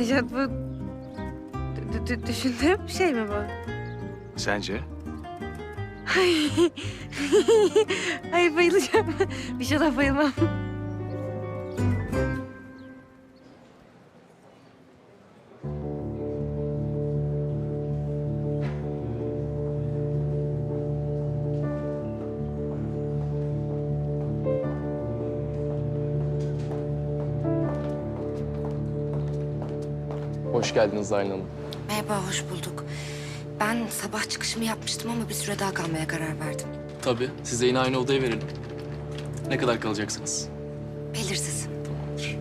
Nejat bu dü- düşündüğüm şey mi bu? Sence? Ay bayılacağım. Bir şeyden bayılmam. Geldiniz Aylin Hanım. Merhaba, hoş bulduk. Ben sabah çıkışımı yapmıştım ama bir süre daha kalmaya karar verdim. Tabii, size yine aynı odaya verelim. Ne kadar kalacaksınız? Belirsiz. Tamamdır.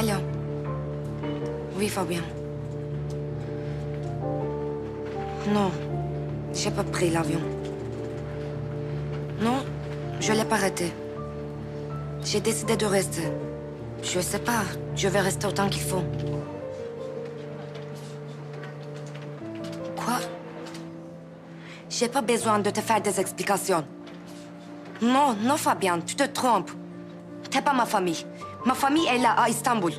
Alo. Oui, Fabien. Non, j'ai pas pris l'avion. Non, je l'ai pas arrêté. J'ai décidé de rester. Je sais pas, je vais rester autant qu'il faut. Quoi? J'ai pas besoin de te faire des explications. Non, non, Fabien, tu te trompes. T'es pas ma famille. Ma famille est là, à Istanbul.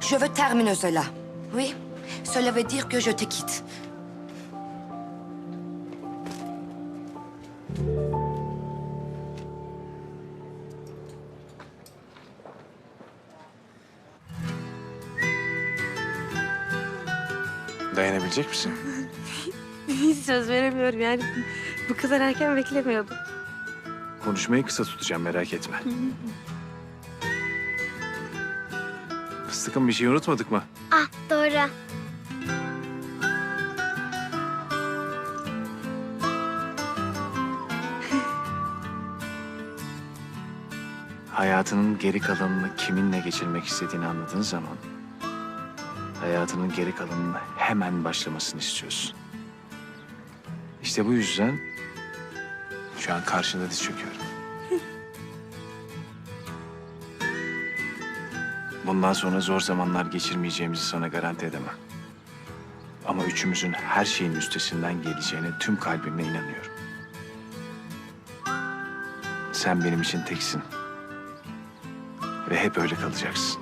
Je veux terminer cela. Oui, cela veut dire que je te quitte. Dayanabilecek misin? Hiç söz veremiyorum yani. Bu kadar erken beklemiyordum. Konuşmayı kısa tutacağım merak etme. Fıstıkım bir şey unutmadık mı? Ah doğru. Hayatının geri kalanını kiminle geçirmek istediğini anladığın zaman... ...hayatının geri kalanını hemen başlamasını istiyorsun. İşte bu yüzden şu an karşında diz çöküyorum. Bundan sonra zor zamanlar geçirmeyeceğimizi sana garanti edemem. Ama üçümüzün her şeyin üstesinden geleceğine tüm kalbimle inanıyorum. Sen benim için teksin. Ve hep öyle kalacaksın.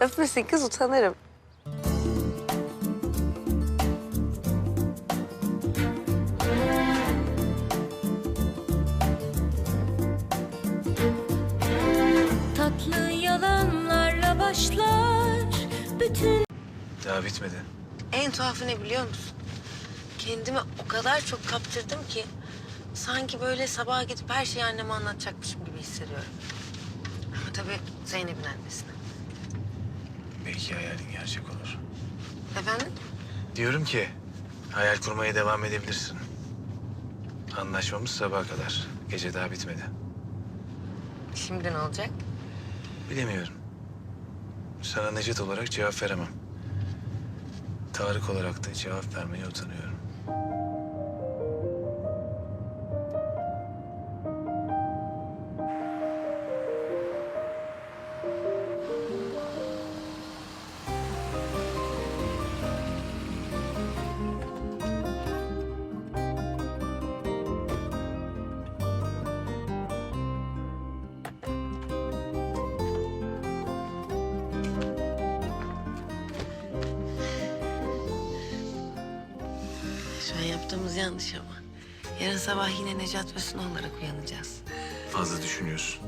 Öpmesin kız utanırım. Tatlı yalanlarla başlar bütün Daha bitmedi. En tuhafı ne biliyor musun? Kendimi o kadar çok kaptırdım ki... ...sanki böyle sabaha gidip her şeyi anneme anlatacakmışım gibi hissediyorum. Ama tabii Zeynep'in annesine. Belki hayalin gerçek olur. Efendim? Diyorum ki hayal kurmaya devam edebilirsin. Anlaşmamız sabaha kadar. Gece daha bitmedi. Şimdi ne olacak? Bilemiyorum. Sana Necdet olarak cevap veremem. Tarık olarak da cevap vermeye utanıyorum. Suna olarak uyanacağız. Fazla düşünüyorsun.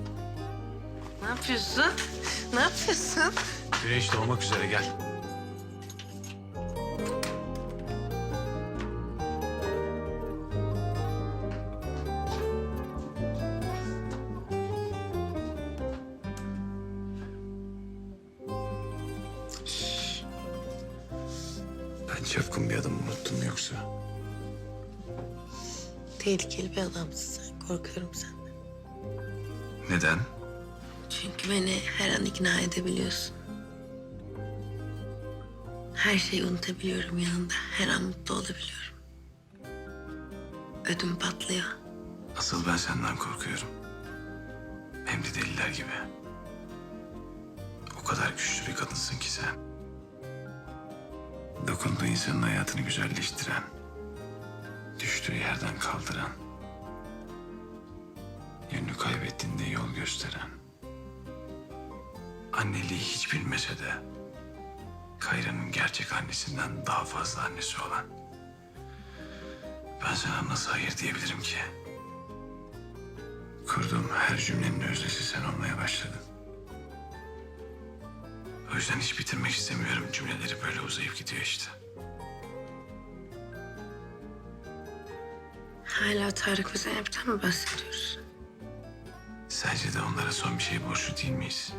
Ne yapıyorsun? Ne yapıyorsun? Güneş doğmak üzere gel. Ben çapkın bir adamı unuttum yoksa. Tehlikeli bir adamsın sen. Korkuyorum senden. Neden? Çünkü beni her an ikna edebiliyorsun. Her şeyi unutabiliyorum yanında. Her an mutlu olabiliyorum. Ödüm patlıyor. Asıl ben senden korkuyorum. Hem de deliler gibi. O kadar güçlü bir kadınsın ki sen. Dokunduğu insanın hayatını güzelleştiren, düştüğü yerden kaldıran, yönünü kaybettiğinde yol gösteren, anneliği hiç bilmese de Kayra'nın gerçek annesinden daha fazla annesi olan. Ben sana nasıl hayır diyebilirim ki? Kurduğum her cümlenin öznesi sen olmaya başladın. O yüzden hiç bitirmek istemiyorum. Cümleleri böyle uzayıp gidiyor işte. Hala Tarık ve Zeynep'ten mi bahsediyoruz? Sence de onlara son bir şey borçlu değil miyiz?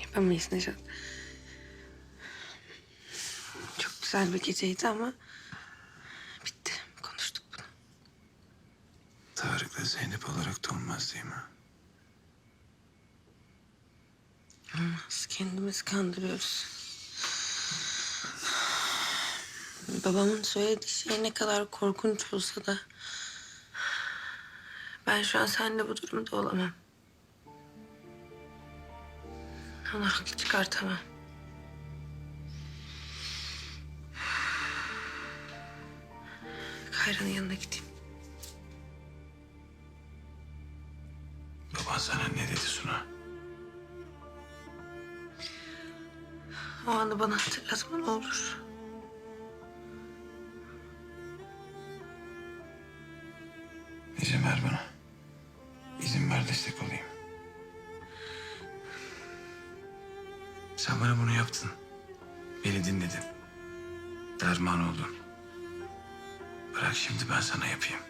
Yapamayız Necat. Çok güzel bir geceydi ama bitti. Konuştuk bunu. Tarık ve Zeynep olarak da olmaz değil mi? Olmaz. Kendimizi kandırıyoruz. Babamın söylediği şey ne kadar korkunç olsa da... ...ben şu an seninle bu durumda olamam. Onu haklı çıkartamam. Kayra'nın yanına gideyim. Baban sana ne dedi Suna? O anı bana hatırlatma ne olur. İzin ver bana. İzin ver destek olayım. Sen bana bunu yaptın. Beni dinledin. Derman oldun. Bırak şimdi ben sana yapayım.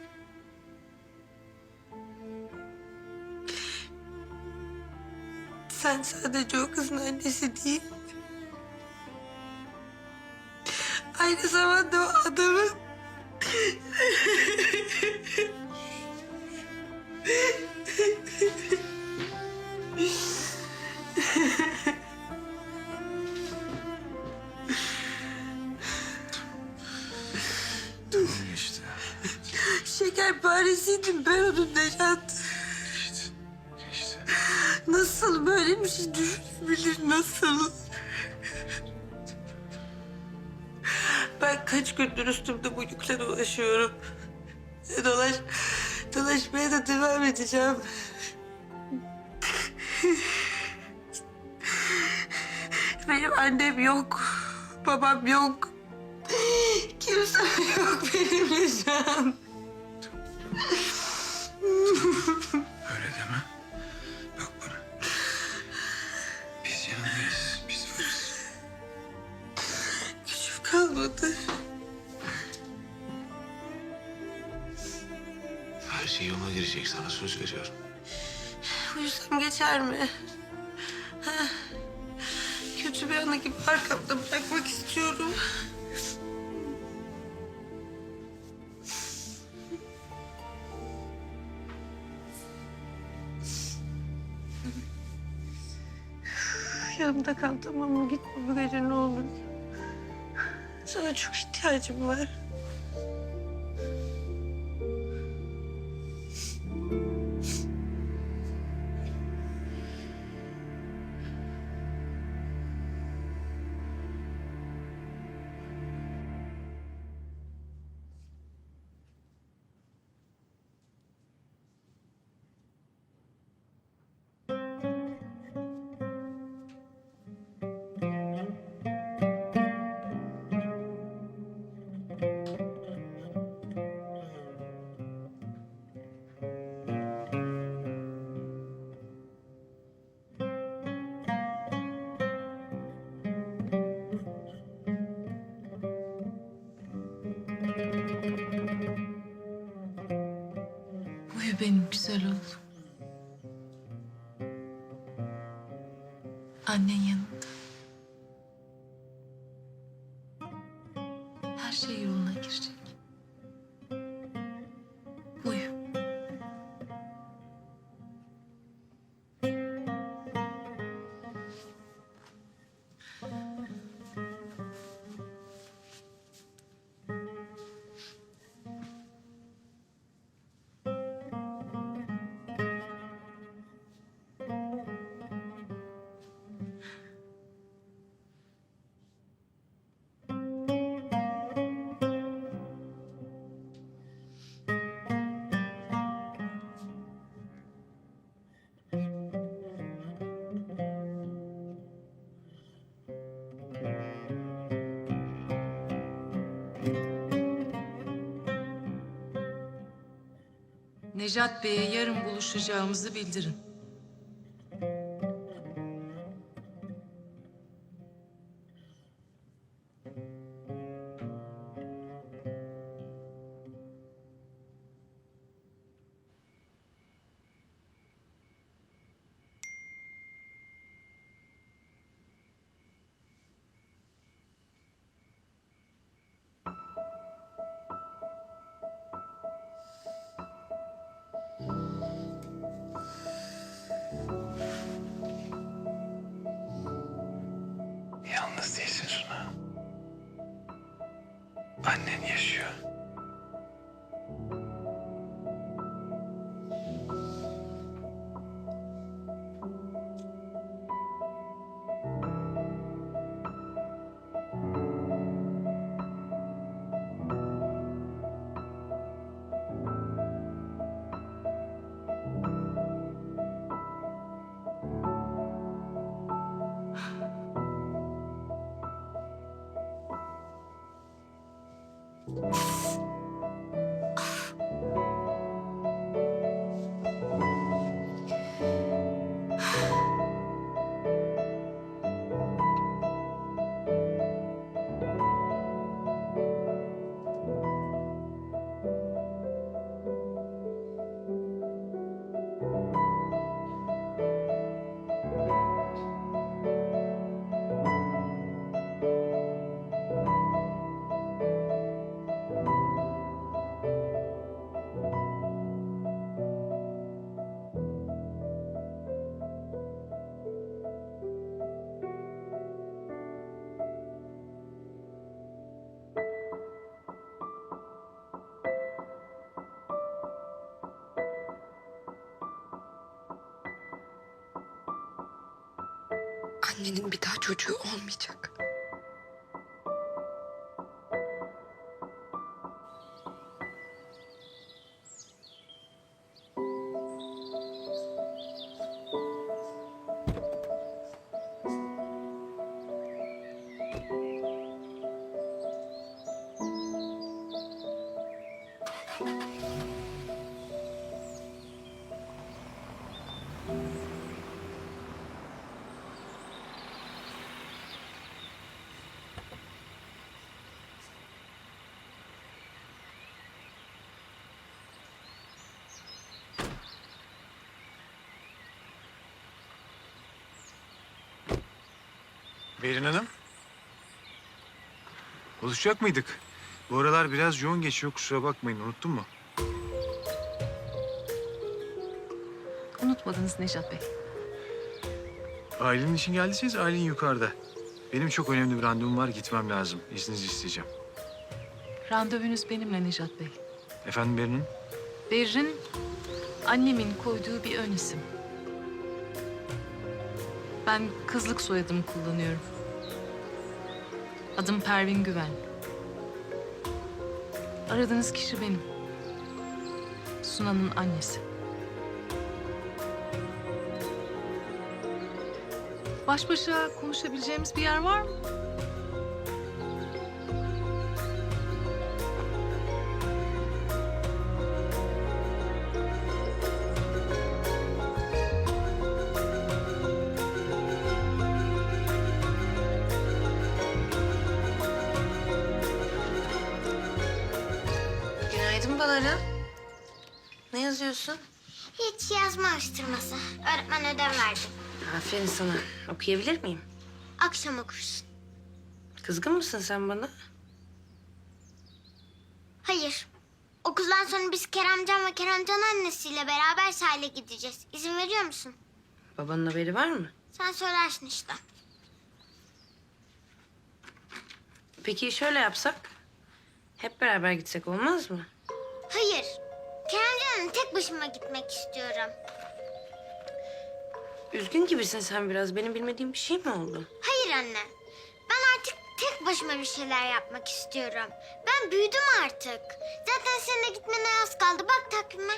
Sen sadece o kızın annesi değil. Aynı zamanda o adamın... Tamam geçti. Şekerparesiydim ben onun Necat. Geçti. Geçti. Nasıl böyle bir şey düşünebilir nasıl? Ben kaç gündür üstümde bu yükle dolaşıyorum. Dolaş, dolaşmaya da devam edeceğim. Benim annem yok, babam yok. Kimse yok benimle şu girecek sana söz veriyorum. Uyusam geçer mi? Ha? Kötü bir anı gibi arkamda bırakmak istiyorum. Yanımda kal tamam mı? Gitme bu gece ne olur. Sana çok ihtiyacım var. Annen Necat Bey'e yarın buluşacağımızı bildirin. Annen yaşıyor. Annenin bir daha çocuğu olmayacak. Berin Hanım. Buluşacak mıydık? Bu aralar biraz yoğun geçiyor kusura bakmayın unuttun mu? Unutmadınız Necat Bey. Ailenin için geldiyseniz ailen yukarıda. Benim çok önemli bir randevum var gitmem lazım. İzninizi isteyeceğim. Randevunuz benimle Necat Bey. Efendim Berin Hanım? Berrin annemin koyduğu bir ön isim. Ben kızlık soyadımı kullanıyorum. Adım Pervin Güven. Aradığınız kişi benim. Sunan'ın annesi. Baş başa konuşabileceğimiz bir yer var mı? Hiç yazma alıştırması. Öğretmen ödev verdi. Aferin sana. Okuyabilir miyim? Akşam okursun. Kızgın mısın sen bana? Hayır. Okuldan sonra biz Keremcan ve Keremcan annesiyle beraber sahile gideceğiz. İzin veriyor musun? Babanın haberi var mı? Sen söylersin işte. Peki şöyle yapsak? Hep beraber gitsek olmaz mı? Hayır. Keremcan'la tek başıma gitmek istiyorum. Üzgün gibisin sen biraz. Benim bilmediğim bir şey mi oldu? Hayır anne. Ben artık tek başıma bir şeyler yapmak istiyorum. Ben büyüdüm artık. Zaten seninle gitmene az kaldı. Bak takvime.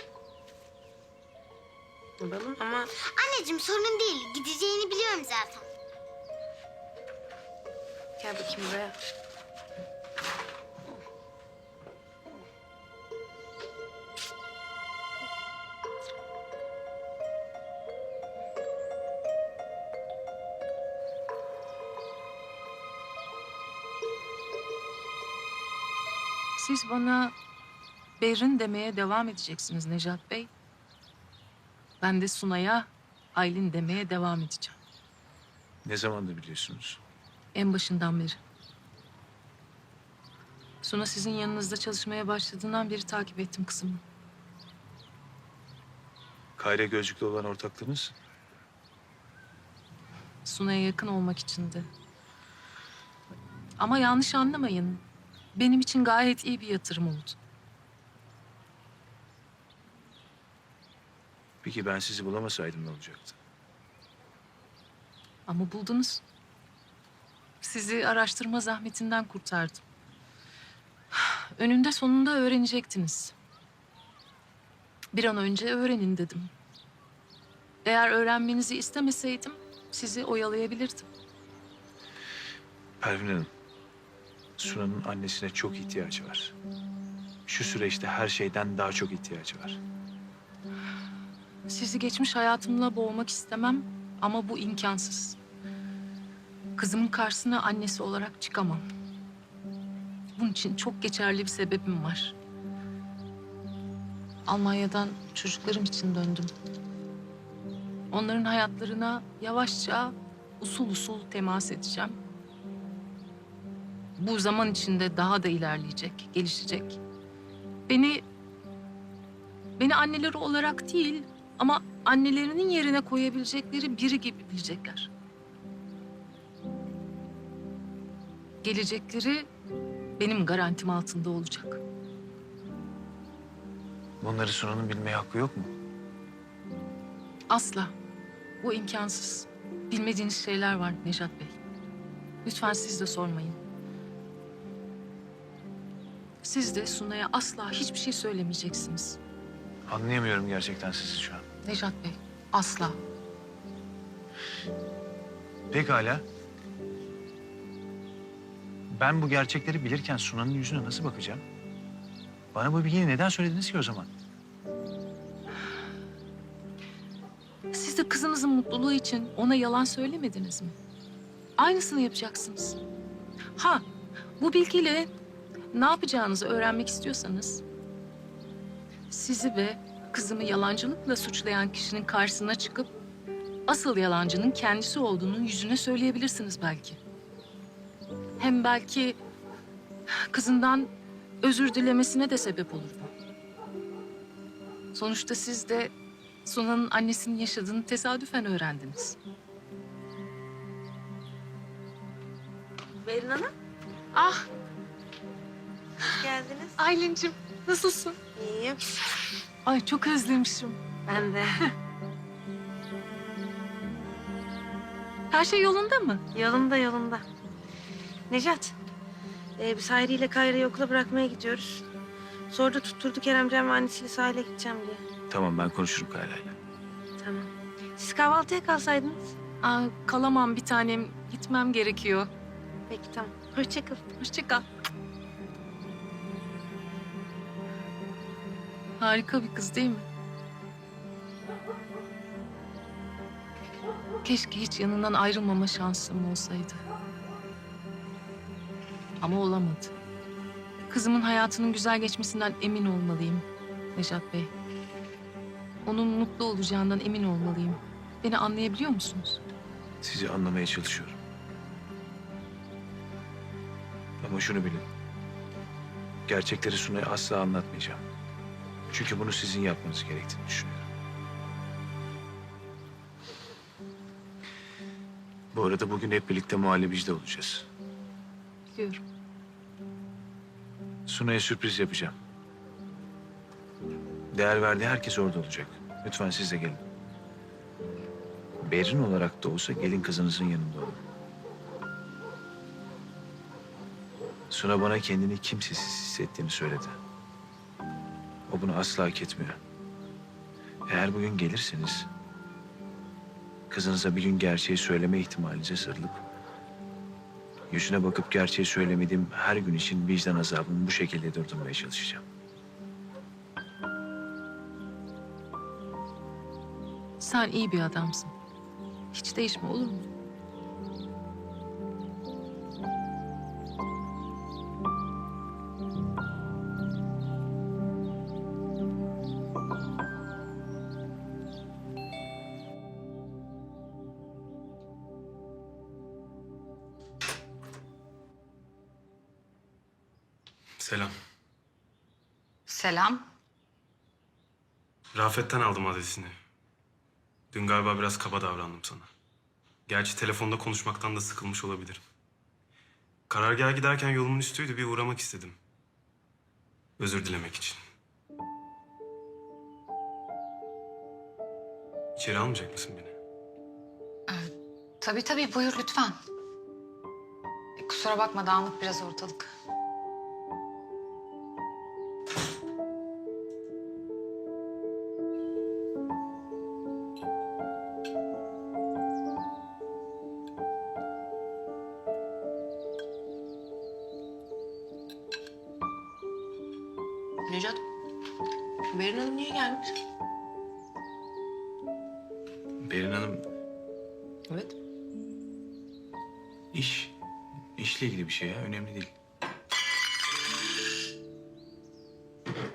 Yapalım ama Anneciğim sorun değil. Gideceğini biliyorum zaten. gel bakayım buraya. Siz bana Berrin demeye devam edeceksiniz Necat Bey. Ben de Sunay'a Aylin demeye devam edeceğim. Ne zamandır biliyorsunuz? En başından beri. Suna sizin yanınızda çalışmaya başladığından beri takip ettim kızımı. Kayra gözlüklü olan ortaklığınız? Suna'ya yakın olmak içindi. Ama yanlış anlamayın. Benim için gayet iyi bir yatırım oldu. Peki ben sizi bulamasaydım ne olacaktı? Ama buldunuz. Sizi araştırma zahmetinden kurtardım. Önünde sonunda öğrenecektiniz. Bir an önce öğrenin dedim. Eğer öğrenmenizi istemeseydim sizi oyalayabilirdim. Pervin Hanım, Suna'nın annesine çok ihtiyacı var. Şu süreçte her şeyden daha çok ihtiyacı var. Sizi geçmiş hayatımla boğmak istemem ama bu imkansız. Kızımın karşısına annesi olarak çıkamam. Bunun için çok geçerli bir sebebim var. Almanya'dan çocuklarım için döndüm. Onların hayatlarına yavaşça, usul usul temas edeceğim. Bu zaman içinde daha da ilerleyecek, gelişecek. Beni Beni anneleri olarak değil ama annelerinin yerine koyabilecekleri biri gibi bilecekler. Gelecekleri benim garantim altında olacak. Bunları Suna'nın bilmeye hakkı yok mu? Asla. Bu imkansız. Bilmediğiniz şeyler var Nejat Bey. Lütfen siz de sormayın. Siz de Suna'ya asla hiçbir şey söylemeyeceksiniz. Anlayamıyorum gerçekten sizi şu an. Nejat Bey, asla. Pekala. Ben bu gerçekleri bilirken Suna'nın yüzüne nasıl bakacağım? Bana bu bilgiyi neden söylediniz ki o zaman? Siz de kızınızın mutluluğu için ona yalan söylemediniz mi? Aynısını yapacaksınız. Ha, bu bilgiyle ne yapacağınızı öğrenmek istiyorsanız... ...sizi ve kızımı yalancılıkla suçlayan kişinin karşısına çıkıp... ...asıl yalancının kendisi olduğunu yüzüne söyleyebilirsiniz belki. Hem belki kızından özür dilemesine de sebep olur bu. Sonuçta siz de Suna'nın annesinin yaşadığını tesadüfen öğrendiniz. Berin Hanım, Ah hoş geldiniz. Aylin'cim nasılsın? İyiyim. Ay çok özlemişim. Ben de. Her şey yolunda mı? Yolunda yolunda. Necat, e, biz Hayri ile Kayra'yı okula bırakmaya gidiyoruz. Sonra da tutturdu Keremcan ve annesiyle sahile gideceğim diye. Tamam ben konuşurum Kayra'yla. Tamam. Siz kahvaltıya kalsaydınız. Aa, kalamam bir tanem. Gitmem gerekiyor. Peki tamam. Hoşça kal. Hoşça kal. Harika bir kız değil mi? Keşke hiç yanından ayrılmama şansım olsaydı. Ama olamadı. Kızımın hayatının güzel geçmesinden emin olmalıyım Nejat Bey. onun mutlu olacağından emin olmalıyım. Beni anlayabiliyor musunuz? Sizi anlamaya çalışıyorum. Ama şunu bilin. Gerçekleri Sunay'a asla anlatmayacağım. Çünkü bunu sizin yapmanız gerektiğini düşünüyorum. Bu arada bugün hep birlikte muhallebicide olacağız. Biliyorum. Sunay'a sürpriz yapacağım. Değer verdiği herkes orada olacak. Lütfen siz de gelin. Berin olarak da olsa gelin kızınızın yanında olun. Suna bana kendini kimsesiz hissettiğini söyledi. Bunu asla hak etmiyor. Eğer bugün gelirseniz... ...kızınıza bir gün gerçeği söyleme ihtimalinize sarılıp... ...yüzüne bakıp gerçeği söylemediğim her gün için vicdan azabımı bu şekilde durdurmaya çalışacağım. Sen iyi bir adamsın. Hiç değişme olur mu? Selam. Rafet'ten aldım adresini. Dün galiba biraz kaba davrandım sana. Gerçi telefonda konuşmaktan da sıkılmış olabilirim. Karargaha giderken yolumun üstüydü bir uğramak istedim. Özür dilemek için. İçeri almayacak mısın beni? Tabii tabii buyur lütfen. E, kusura bakma dağınık biraz ortalık.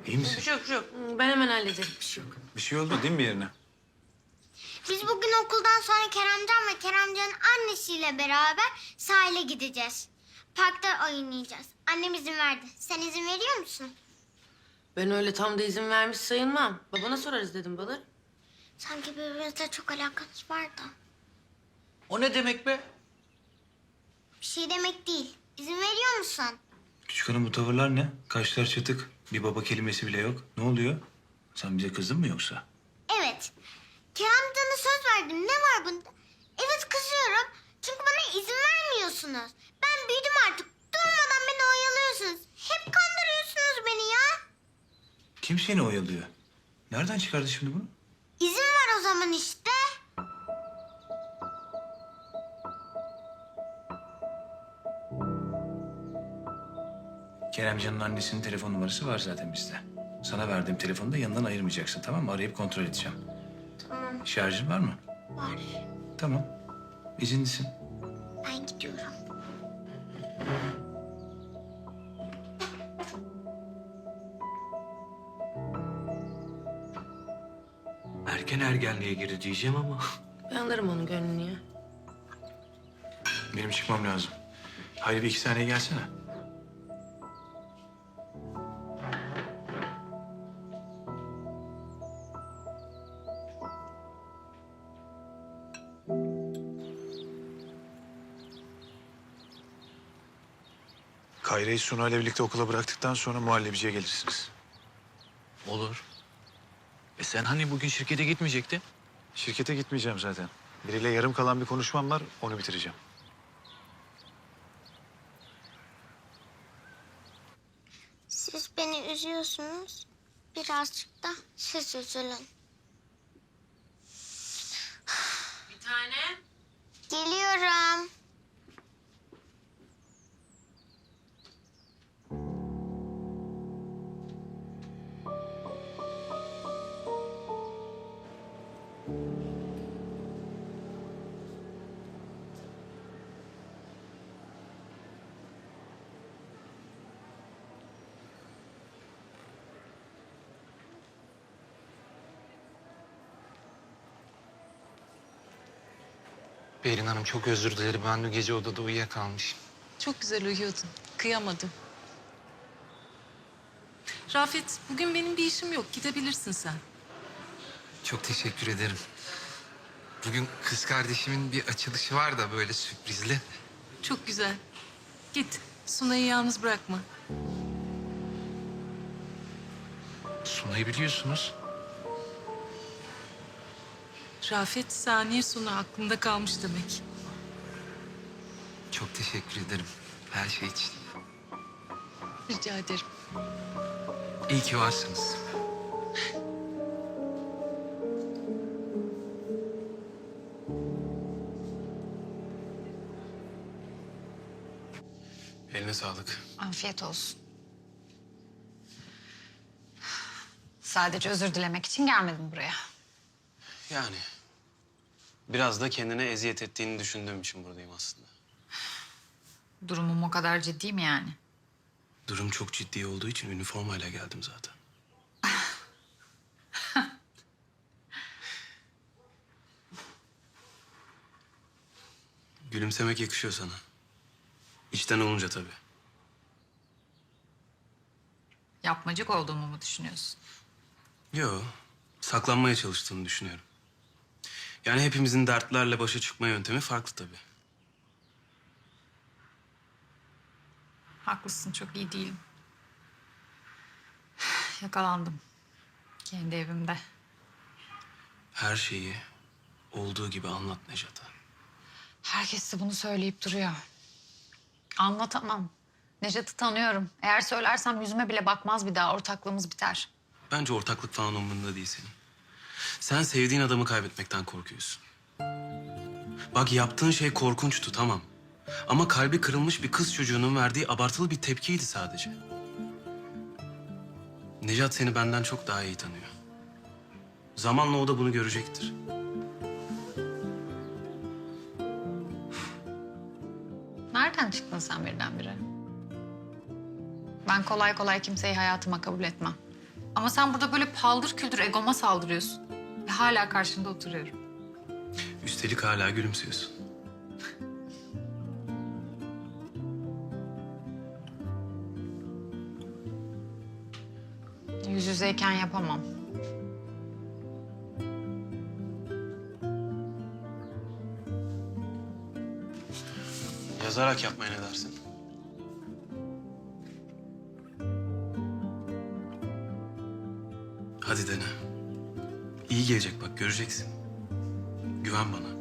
İyi Bir misin? şey yok, bir şey yok. Ben hemen hallederim, bir şey yok. Bir şey oldu değil mi yerine? Biz bugün okuldan sonra Keremcan ve Keremcan'ın annesiyle beraber sahile gideceğiz. Parkta oynayacağız. Annem izin verdi. Sen izin veriyor musun? Ben öyle tam da izin vermiş sayılmam. Babana sorarız dedim Balar. Sanki birbirimizle çok alakamız var da. O ne demek be? Bir şey demek değil. İzin veriyor musun? Küçük hanım bu tavırlar ne? Kaşlar çatık. Bir baba kelimesi bile yok. Ne oluyor? Sen bize kızdın mı yoksa? Evet. Keremcan'a söz verdim. Ne var bunda? Evet kızıyorum. Çünkü bana izin vermiyorsunuz. Ben büyüdüm artık. Durmadan beni oyalıyorsunuz. Hep kandırıyorsunuz beni ya. Kim seni oyalıyor? Nereden çıkardı şimdi bunu? İzin var o zaman işte. Keremcan'ın annesinin telefon numarası var zaten bizde. Sana verdiğim telefonu da yanından ayırmayacaksın tamam mı? Arayıp kontrol edeceğim. Tamam Şarjın var mı? var. Tamam. İzinlisin. Ben gidiyorum. Erken ergenliğe girdi diyeceğim ama. Ben alırım onun gönlünü ya. Benim çıkmam lazım. Hayri bir iki saniye gelsene. Kayra'yı Suna ile birlikte okula bıraktıktan sonra muhallebiciye gelirsiniz. Olur. E sen hani bugün şirkete gitmeyecektin? Şirkete gitmeyeceğim zaten. Biriyle yarım kalan bir konuşmam var, onu bitireceğim. Siz beni üzüyorsunuz. Birazcık da siz üzülün. Bir tane. Geliyorum. Berin Hanım çok özür dilerim. Ben dün gece odada uyuyakalmışım. Çok güzel uyuyordun. Kıyamadım. Rafet, bugün benim bir işim yok. Gidebilirsin sen. Çok teşekkür ederim. Bugün kız kardeşimin bir açılışı var da böyle sürprizli. Çok güzel. Git. Sunay'ı yalnız bırakma. Sunay'ı biliyorsunuz. Rafet, saniye Suna aklında kalmış demek. Çok teşekkür ederim her şey için. Rica ederim. İyi ki varsınız. Eline sağlık. Afiyet olsun. Sadece özür dilemek için gelmedim buraya. Yani biraz da kendine eziyet ettiğini düşündüğüm için buradayım aslında. Durumum o kadar ciddi mi yani? Durum çok ciddi olduğu için üniformayla geldim zaten. Gülümsemek yakışıyor sana. İçten olunca tabii. Yapmacık olduğumu mu düşünüyorsun? Yo, saklanmaya çalıştığını düşünüyorum. Yani hepimizin dertlerle başa çıkma yöntemi farklı tabii. Haklısın, çok iyi değilim. Yakalandım. Kendi evimde. Her şeyi olduğu gibi anlat Nejat'a. Herkes de bunu söyleyip duruyor. Anlatamam. Necat'ı tanıyorum. Eğer söylersem yüzüme bile bakmaz bir daha. Ortaklığımız biter. Bence ortaklık falan umurunda değil senin. Sen sevdiğin adamı kaybetmekten korkuyorsun. Bak yaptığın şey korkunçtu tamam. Ama kalbi kırılmış bir kız çocuğunun verdiği abartılı bir tepkiydi sadece. Necat seni benden çok daha iyi tanıyor. Zamanla o da bunu görecektir. Nereden çıktın sen birdenbire? Ben kolay kolay kimseyi hayatıma kabul etmem. Ama sen burada böyle paldır küldür egoma saldırıyorsun. Ve hala karşında oturuyorum. Üstelik hala gülümsüyorsun. Yüz yüzeyken yapamam. Yazarak yapmaya ne dersin? Hadi dene. İyi gelecek bak göreceksin. Güven bana.